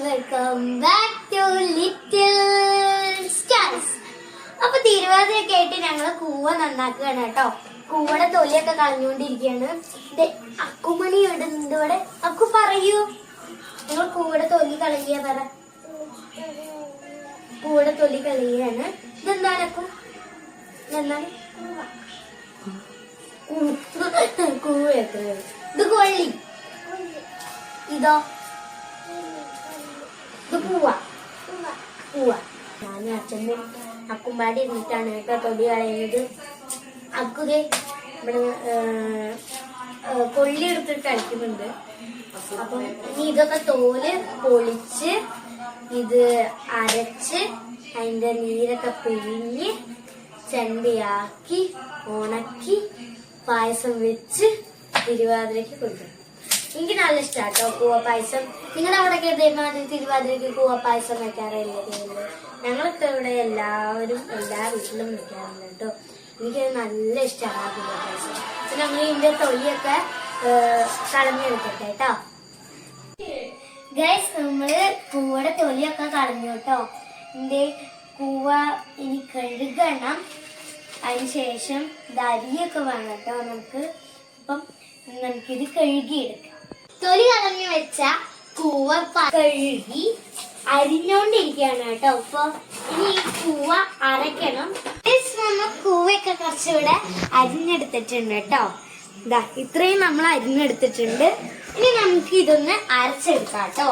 Welcome back to little stars അപ്പൊ തിരുവാതിരയൊക്കെ ആയിട്ട് ഞങ്ങൾ കൂവ നന്നാക്കുകയാണ് കേട്ടോ. കൂവയുടെ തൊലിയൊക്കെ കളഞ്ഞുകൊണ്ടിരിക്കുകയാണ്. അക്കുമണി ഇടുന്നുണ്ട് അക്കു പറയൂ. ഞങ്ങൾ കൂവയുടെ തൊലി കളയ പറ. കൂവയുടെ തൊലി കളയാണ് ഇതെന്താണ് അക്കു? ഇതെന്താണ്? കൂവ എത്ര ഇത് കൊള്ളി. ഇതോ? ഇത് പൂവ പൂവ ഞാനും അച്ഛനും അക്കുമ്പാടി ഇരുന്നിട്ടാണ് കേട്ടോ തൊടി കളയുന്നത്. അക്കുതേ ഇവിടെ കൊള്ളി എടുത്തിട്ട് കളിക്കുന്നുണ്ട്. അപ്പം ഇനി ഇതൊക്കെ തോൽ പൊളിച്ച് ഇത് അരച്ച് അതിന്റെ നീരൊക്കെ പിഴിഞ്ഞ് ചെണ്ടയാക്കി ഉണക്കി പായസം വെച്ച് തിരുവാതിരയ്ക്ക് കൊണ്ടുവരും. എനിക്ക് നല്ല ഇഷ്ടമാട്ടോ കൂവ പായസം. നിങ്ങളുടെ അവിടെ ഇതേമാതിരി തിരുവാതിരക്ക് കൂവ പായസം വെക്കാറില്ലേ? ഞങ്ങളൊക്കെ ഇവിടെ എല്ലാവരും എല്ലാ വീട്ടിലും വെക്കാറുണ്ട് കേട്ടോ എനിക്കത് നല്ല ഇഷ്ടമാണ് കൂവ പായസം. പിന്നെ നമ്മൾ ഇതിന്റെ തൊലിയൊക്കെ കളഞ്ഞെടുക്കട്ടെ കേട്ടോ ഗൈസ് നമ്മൾ കൂവയുടെ തൊലിയൊക്കെ കളഞ്ഞു കേട്ടോ എന്റെ കൂവ ഇനി കഴുകണം. അതിനുശേഷം ദരിയൊക്കെ വേണം കേട്ടോ നമുക്ക്. അപ്പം നമുക്കിത് കഴുകിയെടുക്കാം. തൊലി കളഞ്ഞു വെച്ച കൂവ കഴുകി അരിഞ്ഞോണ്ടിരിക്കുകയാണ് കേട്ടോ. അപ്പൊ ഇനി ഈ കൂവ അരക്കണം കൂവയൊക്കെ കുറച്ചുകൂടെ അരിഞ്ഞെടുത്തിട്ടുണ്ട് കേട്ടോ. ഇതാ ഇത്രയും നമ്മൾ അരിഞ്ഞെടുത്തിട്ടുണ്ട്. ഇനി നമുക്ക് ഇതൊന്ന് അരച്ചെടുക്കാം കേട്ടോ.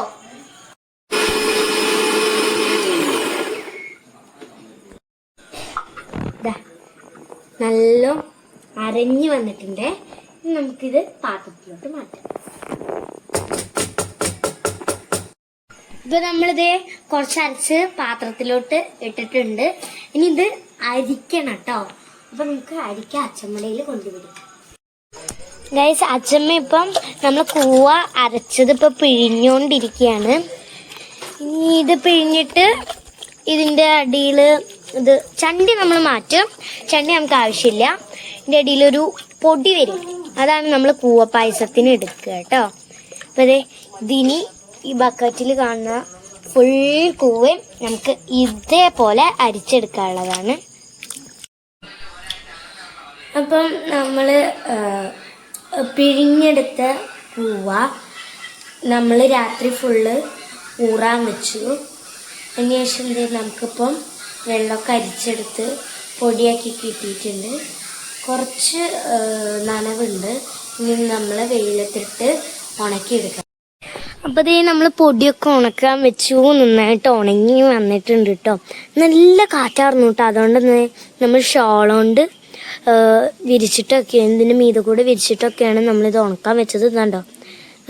നല്ല അരഞ്ഞു വന്നിട്ടുണ്ട്. നമുക്കിത് പാത്രത്തിലോട്ട് മാറ്റാം. ഇത് നമ്മളിത് കുറച്ച് അരച്ച് പാത്രത്തിലോട്ട് ഇട്ടിട്ടുണ്ട്. ഇനി ഇത് അരിക്കണം കേട്ടോ അപ്പൊ നമുക്ക് അരിക്ക അച്ചമ്മടയിൽ കൊണ്ടുവിടും. ഗൈസ് അച്ചമ്മ ഇപ്പം നമ്മൾ കൂവ അരച്ചത് ഇപ്പൊ പിഴിഞ്ഞോണ്ടിരിക്കയാണ്. ഇനി ഇത് പിഴിഞ്ഞിട്ട് ഇതിന്റെ അടിയിൽ ഇത് ചണ്ടി നമ്മൾ മാറ്റും. ചണ്ടി നമുക്ക് ആവശ്യമില്ല. ഇതിന്റെ അടിയിലൊരു പൊടി വരും. അതാണ് നമ്മൾ കൂവ പായസത്തിന് എടുക്കുക കേട്ടോ അപ്പൊ അതെ ഇതിനി ഈ ബക്കറ്റിൽ കാണുന്ന ഫുൾ കൂവയും നമുക്ക് ഇതേപോലെ അരിച്ചെടുക്കാനുള്ളതാണ്. അപ്പം നമ്മൾ പിഴിഞ്ഞെടുത്ത പൂവ നമ്മൾ രാത്രി ഫുള്ള് ഊറാൻ വെച്ചു. അതിനുശേഷം എന്ത്? നമുക്കിപ്പം വെള്ളമൊക്കെ അരിച്ചെടുത്ത് പൊടിയാക്കി കിട്ടിയിട്ടുണ്ട്. കുറച്ച് നനവുണ്ട്. ഇനി നമ്മൾ വെയിലത്തിട്ട് ഉണക്കിയെടുക്കാം അപ്പോൾ ഇതേ നമ്മൾ പൊടിയൊക്കെ ഉണക്കാൻ വെച്ചു നന്നായിട്ട് ഉണങ്ങി വന്നിട്ടുണ്ട് കേട്ടോ നല്ല കാറ്റായിരുന്നു കേട്ടോ അതുകൊണ്ട് നമ്മൾ ഷോൾ കൊണ്ട് വിരിച്ചിട്ടൊക്കെ ഇതിന്റെ മീതെ കൂടെ വിരിച്ചിട്ടൊക്കെയാണ് നമ്മളിത് ഉണക്കാൻ വെച്ചത് കണ്ടോ?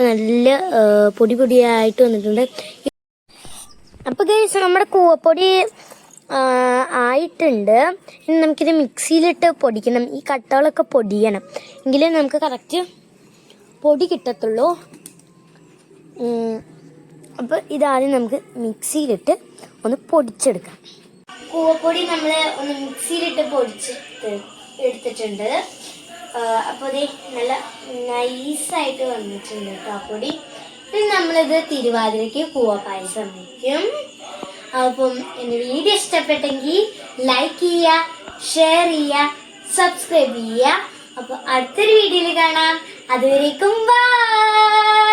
നല്ല പൊടി പൊടിയായിട്ട് വന്നിട്ടുണ്ട്. അപ്പോൾ ഗൈസ് നമ്മുടെ കൂവപ്പൊടി ആയിട്ടുണ്ട്. ഇനി നമുക്കിത് മിക്സിയിലിട്ട് പൊടിക്കണം. ഈ കട്ടകളൊക്കെ പൊടിയണം. എങ്കിലേ നമുക്ക് കറക്റ്റ് പൊടി കിട്ടത്തുള്ളൂ. അപ്പോൾ ഇതാദ്യം നമുക്ക് മിക്സിയിലിട്ട് ഒന്ന് പൊടിച്ചെടുക്കാം. കൂവപ്പൊടി നമ്മൾ ഒന്ന് മിക്സിയിലിട്ട് പൊടിച്ച് എടുത്തിട്ടുണ്ട്. അപ്പോൾ ഇത് നല്ല നൈസായിട്ട് വന്നിട്ടുണ്ട് കേട്ടോ പൊടി. പിന്നെ നമ്മളിത് തിരുവാതിരയ്ക്ക് പായസം വയ്ക്കും അപ്പം എന്റെ വീഡിയോ ഇഷ്ടപ്പെട്ടെങ്കിൽ ലൈക്ക് ചെയ്യുക ഷെയർ ചെയ്യുക സബ്സ്ക്രൈബ് ചെയ്യുക. അപ്പോൾ അടുത്തൊരു വീഡിയോയിൽ കാണാം. അതുവരേക്കും ബൈ